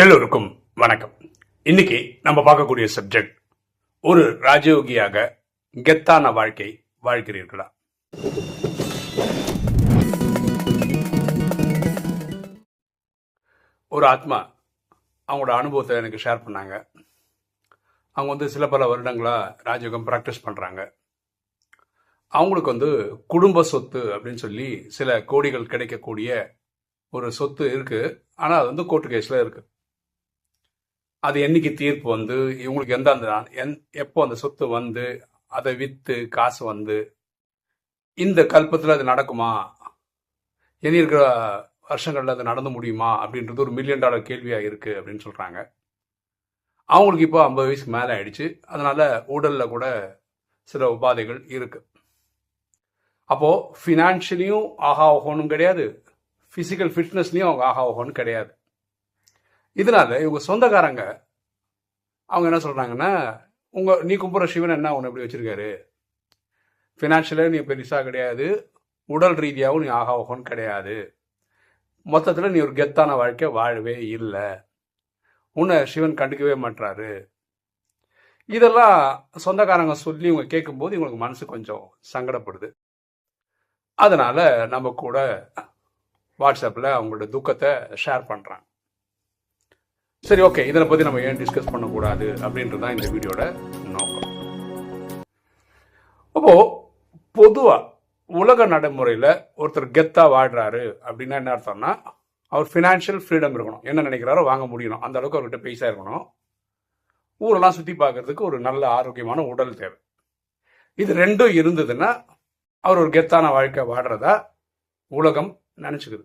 எல்லோருக்கும் வணக்கம். இன்னைக்கு நம்ம பார்க்கக்கூடிய சப்ஜெக்ட் ஒரு ராஜயோகியாக கெத்தான வாழ்க்கை வாழ்கிறீர்களா? ஒரு ஆத்மா அவங்களோட அனுபவத்தை எனக்கு ஷேர் பண்ணாங்க. அவங்க வந்து சில பல வருடங்களாக ராஜயோகம் ப்ராக்டிஸ் பண்ணுறாங்க அவங்களுக்கு வந்து குடும்ப சொத்து அப்படின்னு சொல்லி சில கோடிகள் கிடைக்கக்கூடிய ஒரு சொத்து இருக்குது ஆனால் அது வந்து கோர்ட்டு கேஸில் இருக்குது அது என்னைக்கு தீர்ப்பு வந்து இவங்களுக்கு எந்த அந்த எந் எப்போ அந்த சொத்து வந்து அதை விற்று காசு வந்து இந்த கல்பத்தில் அது நடக்குமா? இனி இருக்கிற வருஷங்களில் அது நடந்து முடியுமா? அப்படின்றது ஒரு மில்லியன் டாலர் கேள்வியாக இருக்குது அப்படின்னு சொல்கிறாங்க அவங்களுக்கு இப்போ ஐம்பது வயசுக்கு மேலே ஆயிடுச்சு. அதனால் உடலில் கூட சில உபாதைகள் இருக்குது அப்போது ஃபினான்ஷியலியும் ஆகா ஓஹோனும் கிடையாது. ஃபிசிக்கல் ஃபிட்னஸ்லையும் அவங்க ஆஹா ஓகோன்னு கிடையாது. இதனால இவங்க சொந்தக்காரங்க அவங்க என்ன சொல்கிறாங்கன்னா உங்கள் நீ கும்புற சிவன் என்ன? உன்னை இப்படி வச்சுருக்காரு. ஃபினான்ஷியலாக நீ பெருசாக கிடையாது. உடல் ரீதியாகவும் நீ ஆகா ஓகோன்னு கிடையாது. மொத்தத்தில் நீ ஒரு கெத்தான வாழ்க்கை வாழவே இல்லை. உன்னை சிவன் கண்டுக்கவே மாட்டாரு இதெல்லாம் சொந்தக்காரங்க சொல்லி இவங்க கேட்கும்போது இவங்களுக்கு மனசு கொஞ்சம் சங்கடப்படுது. அதனால் நம்ம கூட வாட்ஸ்அப்பில் அவங்களோட துக்கத்தை ஷேர் பண்ணுறாங்க சரி ஓகே இதை பற்றி நம்ம ஏன் டிஸ்கஸ் பண்ணக்கூடாது அப்படின்றது தான் இந்த வீடியோட நோக்கம். அப்போது பொதுவாக உலக நடைமுறையில் ஒருத்தர் கெத்தாக வாடுறாரு அப்படின்னா என்ன அர்த்தம்னா அவர் ஃபினான்ஷியல் ஃப்ரீடம் இருக்கணும். என்ன நினைக்கிறாரோ வாங்க முடியணும். அந்த அளவுக்கு அவர்கிட்ட பைசா இருக்கணும். ஊரெல்லாம் சுற்றி பார்க்கறதுக்கு ஒரு நல்ல ஆரோக்கியமான உடல் தேவை. இது ரெண்டும் இருந்ததுன்னா அவர் ஒரு கெத்தான வாழ்க்கை வாடுறதா உலகம் நினச்சிக்குது.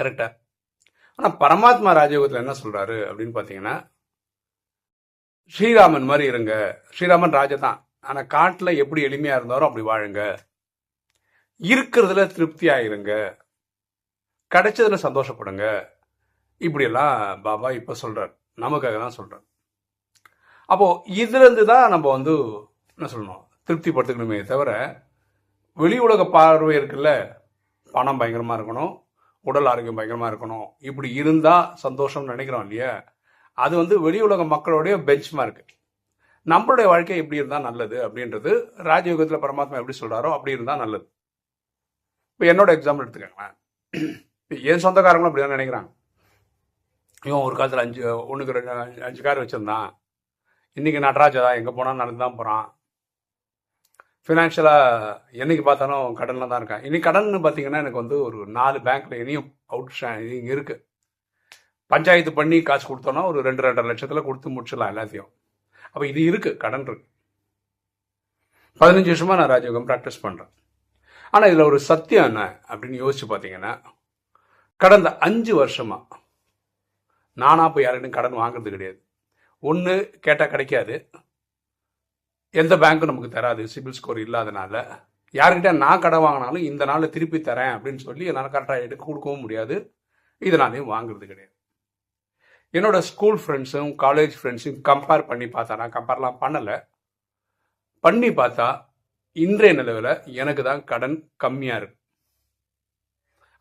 கரெக்டாக ஆனால் பரமாத்மா ராஜயோகத்தில் என்ன சொல்கிறாரு அப்படின்னு பார்த்தீங்கன்னா ஸ்ரீராமன் மாதிரி இருங்க. ஸ்ரீராமன் ராஜா தான் ஆனால் காட்டில் எப்படி எளிமையாக இருந்தாரோ அப்படி வாழுங்க. இருக்கிறதுல திருப்தியாக இருங்க கிடைச்சதுல சந்தோஷப்படுங்க. இப்படியெல்லாம் பாபா இப்போ சொல்கிறார் நமக்காக தான் சொல்கிறார் அப்போது இதுலேருந்து தான் நம்ம வந்து என்ன சொல்லணும்? திருப்திப்படுத்திக்கணுமே தவிர வெளி உலக பார்வை இருக்குல்ல? பணம் பயங்கரமாக இருக்கணும். உடல் ஆரோக்கியம் பயங்கரமாக இருக்கணும். இப்படி இருந்தால் சந்தோஷம்னு நினைக்கிறோம் இல்லையா? அது வந்து வெளி உலக மக்களுடைய பெஞ்ச் மார்க் நம்மளுடைய வாழ்க்கை எப்படி இருந்தால் நல்லது அப்படின்றது ராஜயோகத்தில் பரமாத்மா எப்படி சொல்கிறாரோ அப்படி இருந்தால் நல்லது. இப்போ என்னோட எக்ஸாம்பிள் எடுத்துக்கோங்களேன். என் சொந்தக்காரங்களும் அப்படி தான் நினைக்கிறாங்க. இவன் ஒரு காலத்தில் அஞ்சு ஒன்றுக்கு ரெண்டு அஞ்சு- கார் வச்சுருந்தான். இன்றைக்கி நடராஜா தான் எங்கே போனாலும் நடந்து தான் போகிறான் ஃபினான்ஷியலாக என்னைக்கு பார்த்தாலும் கடனில் தான் இருக்கேன். இனி கடன்னு பார்த்தீங்கன்னா எனக்கு வந்து ஒரு நாலு பேங்க்கில் இனியும் அவுட் இங்கே இருக்குது பஞ்சாயத்து பண்ணி காசு கொடுத்தோன்னா ஒரு ரெண்டு ரெண்டரை லட்சத்தில் கொடுத்து முடிச்சிடலாம் எல்லாத்தையும். அப்போ இது இருக்குது கடன் இருக்கு. பதினஞ்சு வருஷமாக நான் ராஜயோகம் ப்ராக்டிஸ் பண்ணுறேன் ஆனால் இதில் ஒரு சத்தியம் என்ன அப்படின்னு யோசிச்சு பார்த்தீங்கன்னா கடந்த அஞ்சு வருஷமாக நானாக போய் யார்கிட்டையும் கடன் வாங்குறது கிடையாது. ஒன்று கேட்டால் கிடைக்காது. எந்த பேங்க்கும் நமக்கு தராது. சிபில் ஸ்கோர் இல்லாதனால. யார்கிட்ட நான் கடன் வாங்கினாலும் இந்த நாளில் திருப்பி தரேன் அப்படின்னு சொல்லி என்னால் கரெக்டாக எடுக்க கொடுக்கவும் முடியாது. இதனாலையும் வாங்குறது கிடையாது. என்னோட ஸ்கூல் ஃப்ரெண்ட்ஸும் காலேஜ் ஃப்ரெண்ட்ஸும் கம்பேர் பண்ணி பார்த்தா நான் கம்பேர்லாம் பண்ணலை. பண்ணி பார்த்தா இன்றைய நிலவில் எனக்கு தான் கடன் கம்மியாக இருக்கு.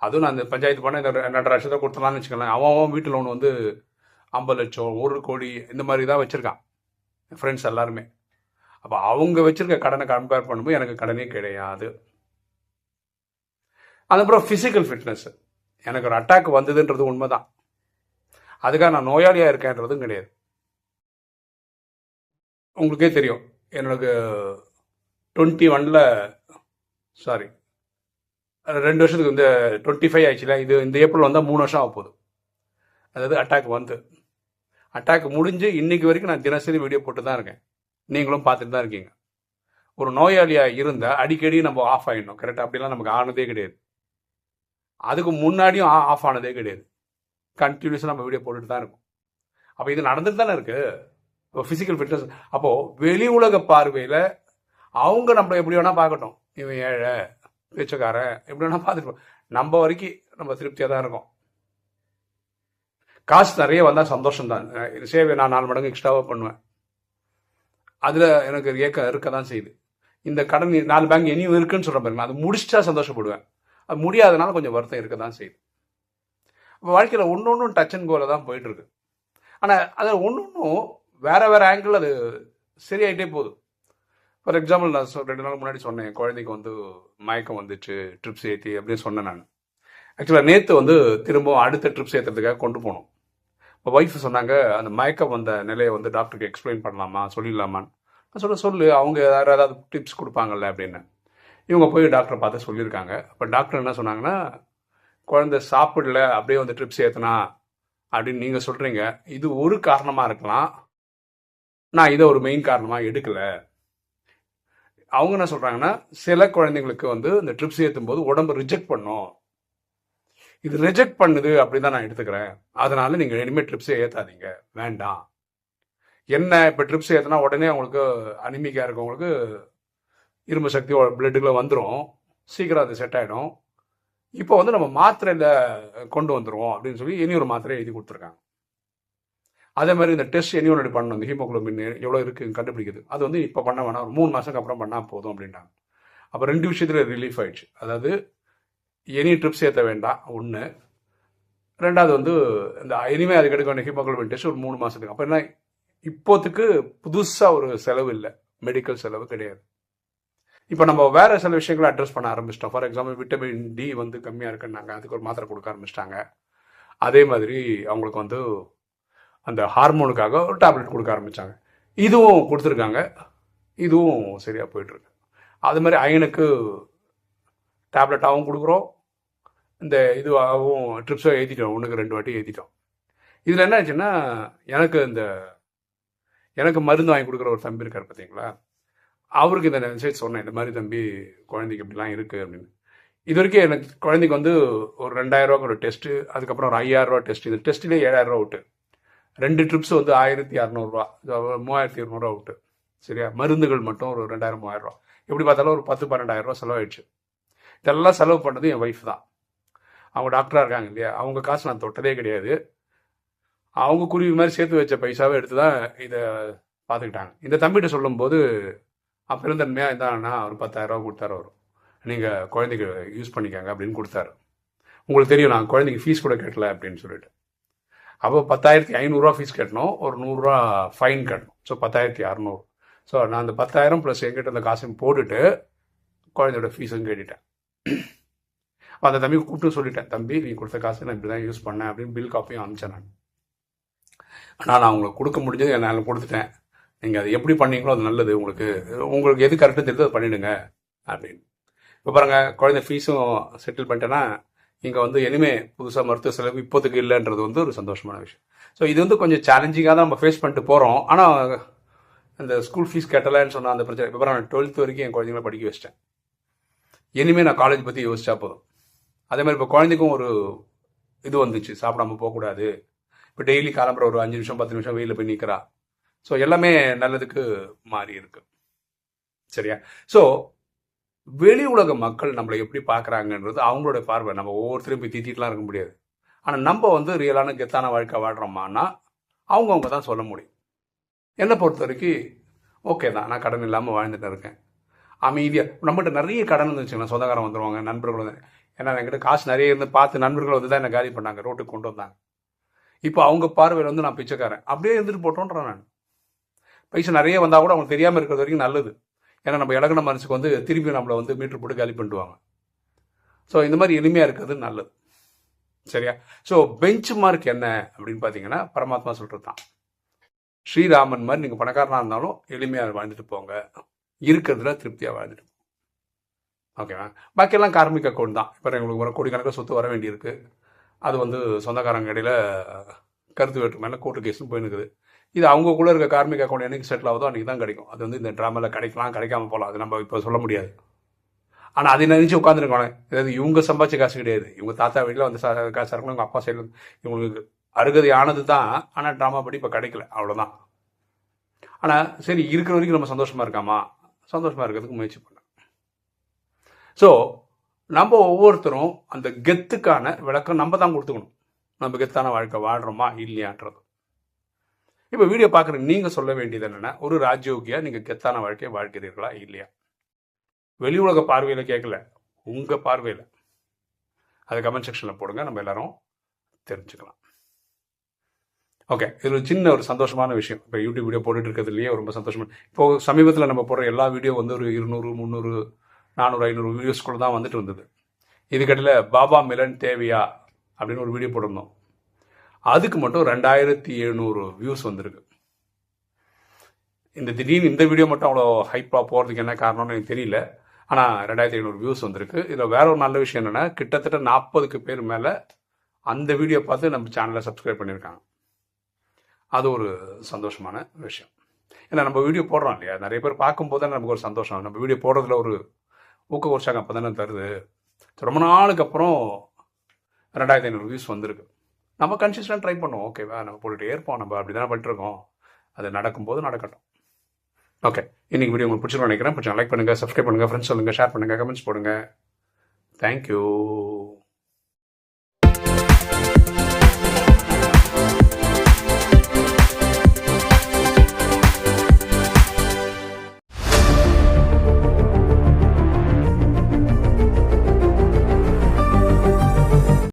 அதுவும் நான் இந்த பஞ்சாயத்து பணம் இந்த ரெண்டரை லட்சத்தை கொடுத்தலாம்னு வச்சுக்கலாம் அவன் அவன் வீட்டு லோன் வந்து ஐம்பது லட்சம் ஒரு கோடி இந்த மாதிரி தான் வச்சுருக்கான். ஃப்ரெண்ட்ஸ் எல்லாருமே. அப்போ அவங்க வச்சிருக்க கடனை கம்பேர் பண்ணும்போது எனக்கு கடனே கிடையாது. அதுக்கப்புறம் ஃபிசிக்கல் ஃபிட்னஸ் எனக்கு ஒரு அட்டாக் வந்ததுன்றது உண்மைதான். அதுக்காக நான் நோயாளியாக இருக்கேன்றதும் கிடையாது. உங்களுக்கே தெரியும். எனக்கு டுவெண்ட்டி ஒனில் சாரி ரெண்டு வருஷத்துக்கு இந்த டுவெண்ட்டி ஃபைவ் ஆயிடுச்சுல இது இந்த ஏப்ரல் வந்தால் மூணு வருஷம் ஆக போகுது. அதாவது அட்டாக் வந்து. அட்டாக் முடிஞ்சு இன்னைக்கு வரைக்கும் நான் தினசரி வீடியோ போட்டு தான் இருக்கேன். நீங்களும் பார்த்துட்டு தான் இருக்கீங்க. ஒரு நோயாளியாக இருந்தால் அடிக்கடி நம்ம ஆஃப் ஆகிடணும் கரெக்டாக அப்படிலாம் நமக்கு ஆனதே கிடையாது. அதுக்கு முன்னாடியும் ஆஃப் ஆனதே கிடையாது. கண்டினியூஸாக நம்ம வீடியோ போட்டுட்டு தான் இருக்கும். அப்போ இது நடந்துட்டு தானே இருக்குது இப்போ ஃபிசிக்கல் ஃபிட்னஸ் அப்போது வெளி உலக பார்வையில் அவங்க நம்ம எப்படி வேணால் பார்க்கட்டும். இவன் ஏழை பேச்சக்காரன் எப்படி வேணால் பார்த்துட்டு நம்ம வரைக்கும் நம்ம திருப்தியாக தான் இருக்கோம். காசு நிறைய வந்தால் சந்தோஷம் தான் சேவை நான் நாலு மடங்கு எக்ஸ்ட்ராவாக பண்ணுவேன். அதில் எனக்கு ஏக்க ஏக்கம் இருக்க தான் செய்யுது. இந்த கடன் நாலு பேங்க் இனியும் இருக்குன்னு சொல்கிற பாருங்க. அது முடிச்சிட்டா சந்தோஷப்படுவேன். அது முடியாதனால கொஞ்சம் வருத்தம் இருக்க தான் செய்யுது வாழ்க்கையில் ஒன்று ஒன்றும் டச் அண்ட் கோவில் தான் போயிட்டுருக்கு. ஆனால் அதில் ஒன்று ஒன்றும் வேறு வேறு ஆங்கிள் அது சரியாயிட்டே போகுது. ஃபார் எக்ஸாம்பிள் நான் சொ- ரெண்டு நாள் முன்னாடி சொன்னேன். குழந்தைக்கு வந்து மயக்கம் வந்துச்சு ட்ரிப்ஸ் ஏற்றி அப்படின்னு சொன்னேன் நான். ஆக்சுவலாக நேற்று வந்து திரும்பவும் அடுத்த ட்ரிப்ஸ் ஏற்றுறதுக்காக கொண்டு போனோம். ஒய்ஃப் சொன்னாங்க அந்த மயக்கம் வந்த நிலையை வந்து டாக்டருக்கு எக்ஸ்பிளைன் பண்ணலாமா சொல்லிடலாமான்னு. நான் சொல்ல சொல்லு அவங்க யாராவது ஏதாவது டிப்ஸ் கொடுப்பாங்கல்ல அப்படின்னு. இவங்க போய் டாக்டரை பார்த்து சொல்லியிருக்காங்க. அப்போ டாக்டர் என்ன சொன்னாங்கன்னா குழந்தை சாப்பிடல அப்படியே வந்து ட்ரிப்ஸ் ஏற்றினா அப்படின்னு நீங்கள் சொல்கிறீங்க இது ஒரு காரணமாக இருக்கலாம். நான் இதை ஒரு மெயின் காரணமாக எடுக்கலை. அவங்க என்ன சொல்கிறாங்கன்னா சில குழந்தைங்களுக்கு வந்து இந்த ட்ரிப்ஸ் ஏற்றும் போது உடம்பு ரிஜெக்ட் பண்ணும். இது ரிஜெக்ட் பண்ணுது அப்படின்னு தான் நான் எடுத்துக்கிறேன். அதனால நீங்கள் இனிமேல் ட்ரிப்ஸே ஏற்றாதீங்க வேண்டாம். என்ன இப்போ ட்ரிப்ஸ் ஏற்றினா உடனே அவங்களுக்கு அனிமிக்காக இருக்கவங்களுக்கு இரும்பு சக்தி பிளட்டுக்குள்ளே வந்துடும் சீக்கிரம் அது செட் ஆகிடும் இப்போ வந்து நம்ம மாத்திரையில் கொண்டு வந்துடுவோம் அப்படின்னு சொல்லி இனி ஒரு மாத்திரை எழுதி கொடுத்துருக்காங்க. அதே மாதிரி இந்த டெஸ்ட் இனி ஒன்று பண்ணணும். இந்த ஹீமோக்ளோபின் எவ்வளோ இருக்குது கண்டுபிடிக்குது அது வந்து இப்போ பண்ண வேணாம். ஒரு மூணு மாதத்துக்கு அப்புறம் பண்ணால் போதும் அப்படின்ட்டாங்க அப்போ ரெண்டு விஷயத்தில் ரிலீஃப் ஆயிடுச்சு. அதாவது எனி ட்ரிப்ஸ் ஏற்ற வேண்டாம் ஒன்று ரெண்டாவது வந்து இந்த இனிமேல் அதுக்கு எடுக்க வேண்டிய ஹீமோகுளோபின் டெஸ்ட் ஒரு மூணு மாதத்துக்கு அப்போ என்ன இப்போத்துக்கு புதுசாக ஒரு செலவு இல்லை. மெடிக்கல் செலவு கிடையாது. இப்போ நம்ம வேற சில விஷயங்களை அட்ரஸ் பண்ண ஆரம்பிச்சிட்டோம். ஃபார் எக்ஸாம்பிள் விட்டமின் டி வந்து கம்மியாக இருக்குன்னாங்க. அதுக்கு ஒரு மாத்திரை கொடுக்க ஆரம்பிச்சிட்டாங்க. அதே மாதிரி அவங்களுக்கு வந்து அந்த ஹார்மோனுக்காக ஒரு டேப்லெட் கொடுக்க ஆரம்பிச்சாங்க. இதுவும் கொடுத்துருக்காங்க. இதுவும் சரியாக போயிட்டுருக்கு அது மாதிரி அயனுக்கு டேப்லெட்டாகவும் கொடுக்குறோம். இந்த இதுவாகவும் ட்ரிப்ஸாக ஏற்றிட்டோம் ஒன்றுக்கு ரெண்டு வாட்டி ஏற்றிட்டோம் இதில் என்ன ஆச்சுன்னா எனக்கு இந்த எனக்கு மருந்து வாங்கி கொடுக்குற ஒரு தம்பி இருக்கார் பார்த்தீங்களா அவருக்கு இந்த மெசேஜ் சொன்னேன். இந்த மாதிரி தம்பி குழந்தைக்கு இப்படிலாம் இருக்குது அப்படின்னு. இது வரைக்கும் எனக்கு குழந்தைக்கு வந்து ஒரு ரெண்டாயிரரூவாக்கு ஒரு டெஸ்ட்டு அதுக்கப்புறம் ஒரு ஐயாயிரரூவா டெஸ்ட் இது டெஸ்ட்லேயே ஏழாயிரம் ரூபா விட்டு ரெண்டு ட்ரிப்ஸ் வந்து ஆயிரத்தி இரநூறுவா மூவாயிரத்தி இரநூறுவா விட்டு சரியா? மருந்துகள் மட்டும் ஒரு ரெண்டாயிரம் மூவாயிரம் ரூபா எப்படி பார்த்தாலும் ஒரு பத்து பன்னெண்டாயிரம் ரூபா செலவாயிடுச்சு. இதெல்லாம் செலவு பண்ணது என் ஒய்ஃப் தான். அவங்க டாக்டராக இருக்காங்க இல்லையா? அவங்க காசு நான் தொட்டதே கிடையாது. அவங்க குருவி மாதிரி சேர்த்து வச்ச பைசாவை எடுத்து தான் இதை பார்த்துக்கிட்டாங்க. இந்த தம்பிகிட்ட சொல்லும்போது பெருந்தன்மையாக இருந்தாங்கன்னா ஒரு பத்தாயிரரூவா கொடுத்தாரு வரும் நீங்கள் குழந்தைக்கு யூஸ் பண்ணிக்காங்க அப்படின்னு கொடுத்தாரு. உங்களுக்கு தெரியும் நான் குழந்தைக்கு ஃபீஸ் கூட கேட்கல அப்படின்னு சொல்லிட்டு. அப்போ பத்தாயிரத்தி ஐநூறுரூவா ஃபீஸ் கட்டணும். ஒரு நூறுரூவா ஃபைன் கட்டணும். ஸோ பத்தாயிரத்தி அறநூறு. ஸோ நான் அந்த பத்தாயிரம் ப்ளஸ் எங்கிட்ட அந்த காசையும் போட்டுட்டு குழந்தையோட ஃபீஸும் கேட்டுட்டேன். இப்போ அந்த தம்பி கூப்பிட்டு சொல்லிட்டேன் தம்பி நீ கொடுத்த காசு நான் இப்படி தான் யூஸ் பண்ணேன் அப்படின்னு பில் காப்பியும் அனுப்பிச்சேன் நான். ஆனால் நான் உங்களுக்கு கொடுக்க முடிஞ்சது என்னால் கொடுத்துட்டேன். நீங்கள் அதை எப்படி பண்ணீங்களோ அது நல்லது. உங்களுக்கு உங்களுக்கு எது கரெக்டாக தெரியுதோ அதை பண்ணிவிடுங்க அப்படின்னு. இப்போ பாருங்கள் குழந்தை ஃபீஸும் செட்டில் பண்ணிட்டேன்னா இங்கே வந்து இனிமேல் புதுசாக மருத்துவ செலவு இப்போதைக்கு இல்லைன்றது வந்து ஒரு சந்தோஷமான விஷயம். ஸோ இது வந்து கொஞ்சம் சேலஞ்சிங்காக தான் நம்ம ஃபேஸ் பண்ணிட்டு போகிறோம் ஆனால் அந்த ஸ்கூல் ஃபீஸ் கட்டலைன்னு சொன்ன அந்த பிரச்சனை இப்போ நான் டுவெல்த் வரைக்கும் என் குழந்தைங்கள படிக்க வச்சிட்டேன். இனிமேல் நான் காலேஜ் பற்றி யோசிச்சா போதும். அதே மாதிரி இப்போ குழந்தைக்கும் ஒரு இது வந்துச்சு சாப்பிடாம போகக்கூடாது. இப்போ டெய்லி காலம்புற ஒரு அஞ்சு நிமிஷம் பத்து நிமிஷம் வெயிலில் போய் நிற்கிறா ஸோ எல்லாமே நல்லதுக்கு மாறி இருக்கு. சரியா? ஸோ வெளி உலக மக்கள் நம்மளை எப்படி பார்க்குறாங்கன்றது அவங்களோட பார்வை. நம்ம ஒவ்வொருத்தரும் போய் தீத்திட்டுலாம் இருக்க முடியாது. ஆனால் நம்ம வந்து ரியலான கெத்தான வாழ்க்கை வாழ்கிறோமான்னா அவங்கவுங்க தான் சொல்ல முடியும். என்னை பொறுத்த வரைக்கும் ஓகே தான். நான் கடன் இல்லாமல் வாழ்ந்துட்டு இருக்கேன். அமைதியாக நம்மகிட்ட நிறைய கடன் இருந்துச்சுன்னா சொந்தக்காரன் வந்துடுவாங்க நண்பர்கள் வந்து ஏன்னா என்கிட்ட காசு நிறைய இருந்து பார்த்து நண்பர்கள் வந்து தான் என்னை காலி பண்ணாங்க ரோட்டுக்கு கொண்டு வந்தாங்க. இப்போ அவங்க பார்வையில் வந்து நான் பிச்சைக்காரன். அப்படியே இருந்துட்டு போட்டோன்றேன் நான். பைசா நிறைய வந்தால் கூட அவங்களுக்கு தெரியாமல் இருக்கிறது வரைக்கும் நல்லது. ஏன்னா நம்ம இலகன மனசுக்கு வந்து திரும்பி நம்மளை வந்து மீட்ரு போட்டு காலி பண்ணிடுவாங்க. ஸோ இந்த மாதிரி எளிமையாக இருக்கிறது நல்லது. சரியா? ஸோ பெஞ்ச் மார்க் என்ன அப்படின்னு பார்த்தீங்கன்னா பரமாத்மா சொல்கிறது தான். ஸ்ரீராமன் மாதிரி நீங்கள் பணக்காரனாக இருந்தாலும் எளிமையாக வாழ்ந்துட்டு போங்க. இருக்கிறதுல திருப்தியாக வாழ்ந்துட்டு ஓகேவா பாக்கியெல்லாம் கார்மிக் அக்கௌண்ட் தான். இப்போ எங்களுக்கு ஒரு கோடிக்கணக்கில் சொத்து வர வேண்டியிருக்கு. அது வந்து சொந்தக்காரங்க இடையில கருத்து வேற்றுமையில கோர்ட்டு கேஸும் போயிருக்குது இது அவங்கக்குள்ள இருக்க கார்மிக் அக்கௌண்ட் என்றைக்கு செட்டில் ஆகுதோ அன்றைக்கி தான் கிடைக்கும். அது வந்து இந்த ட்ராமாவில் கிடைக்கலாம் கிடைக்காம போகலாம். அது நம்ம இப்போ சொல்ல முடியாது. ஆனால் அதை நினச்சி உட்காந்துருக்கோம் அதாவது இவங்க சம்பாதிச்ச காசு கிடையாது. இவங்க தாத்தா வீட்டில் வந்து சா- காசு இருக்கணும் இவங்க அப்பா சைடில் இவங்களுக்கு அருகதை ஆனது தான். ஆனால் ட்ராமா படி இப்போ கிடைக்கல. அவ்வளோதான் ஆனால் சரி இருக்கிற வரைக்கும் நம்ம சந்தோஷமாக இருக்காமா? சந்தோஷமாக இருக்கிறதுக்கு முயற்சி பண்ணலாம் ஸோ நம்ம ஒவ்வொருத்தரும் அந்த கெத்துக்கான விளக்கம் நம்ம தான் கொடுத்துக்கணும். நம்ம கெத்தான வாழ்க்கை வாழ்கிறோமா இல்லையான்றது. இப்போ வீடியோ பார்க்குற நீங்கள் சொல்ல வேண்டியது என்னென்னா ஒரு ராஜயோகியா நீங்கள் கெத்தான வாழ்க்கையை வாழ்கிறீர்களா? இல்லையா? வெளி உலக பார்வையில் கேட்கல உங்கள் பார்வையில். அதை கமெண்ட் செக்ஷனில் போடுங்க. நம்ம எல்லாரும் தெரிஞ்சுக்கலாம். ஓகே இது ஒரு சின்ன ஒரு சந்தோஷமான விஷயம். இப்போ யூடியூப் வீடியோ போட்டுட்டு இருக்கிறதுலையே ரொம்ப சந்தோஷமா. இப்போ சமீபத்தில் நம்ம போடுற எல்லா வீடியோ வந்து ஒரு இருநூறு முந்நூறு நானூறு ஐநூறு வீடியோஸ்குள்ள தான் வந்துட்டு இருந்தது இதுக்கடையில் பாபா மிலன் தேவையா அப்படின்னு ஒரு வீடியோ போட்டிருந்தோம். அதுக்கு மட்டும் ரெண்டாயிரத்தி எழுநூறு வியூஸ் வந்திருக்கு. இந்த திடீர்னு இந்த வீடியோ மட்டும் அவ்வளோ ஹைப்பாக போகிறதுக்கு என்ன காரணம்னு எனக்கு தெரியல. ஆனால் ரெண்டாயிரத்தி ஐநூறு வியூஸ் வந்திருக்கு. இதில் வேற ஒரு நல்ல விஷயம் என்னென்னா கிட்டத்தட்ட நாற்பதுக்கு பேர் மேலே அந்த வீடியோ பார்த்து நம்ம சேனலை சப்ஸ்கிரைப் பண்ணியிருக்காங்க. அது ஒரு சந்தோஷமான விஷயம். ஏன்னா நம்ம வீடியோ போடுறோம் இல்லையா? நிறைய பேர் பார்க்கும்போது தான் நமக்கு ஒரு சந்தோஷம். நம்ம வீடியோ போடுறதுல ஒரு ஊக்க உற்சாகம் அப்போ தானே தருது. ரொம்ப நாளுக்கு அப்புறம் ரெண்டாயிரத்தி ஐநூறு வியூஸ் வந்திருக்கு. நம்ம கன்சிஸ்டன்ட் ட்ரை பண்ணுவோம். ஓகேவா நம்ம போட்டுகிட்டே இருப்போம். நம்ம அப்படி தானே பண்ணிட்டுருக்கோம் அது நடக்கும்போது நடக்கட்டும். ஓகே இன்னைக்கு வீடியோ உங்களுக்கு பிடிச்சிருக்கோம் நினைக்கிறேன். பிடிச்சா லைக் பண்ணுங்கள் சப்ஸ்கிரைப் பண்ணுங்கள் ஃப்ரெண்ட்ஸ் சொல்லுங்கள் ஷேர் பண்ணுங்கள் கமெண்ட்ஸ் போடுங்க. தேங்க்யூ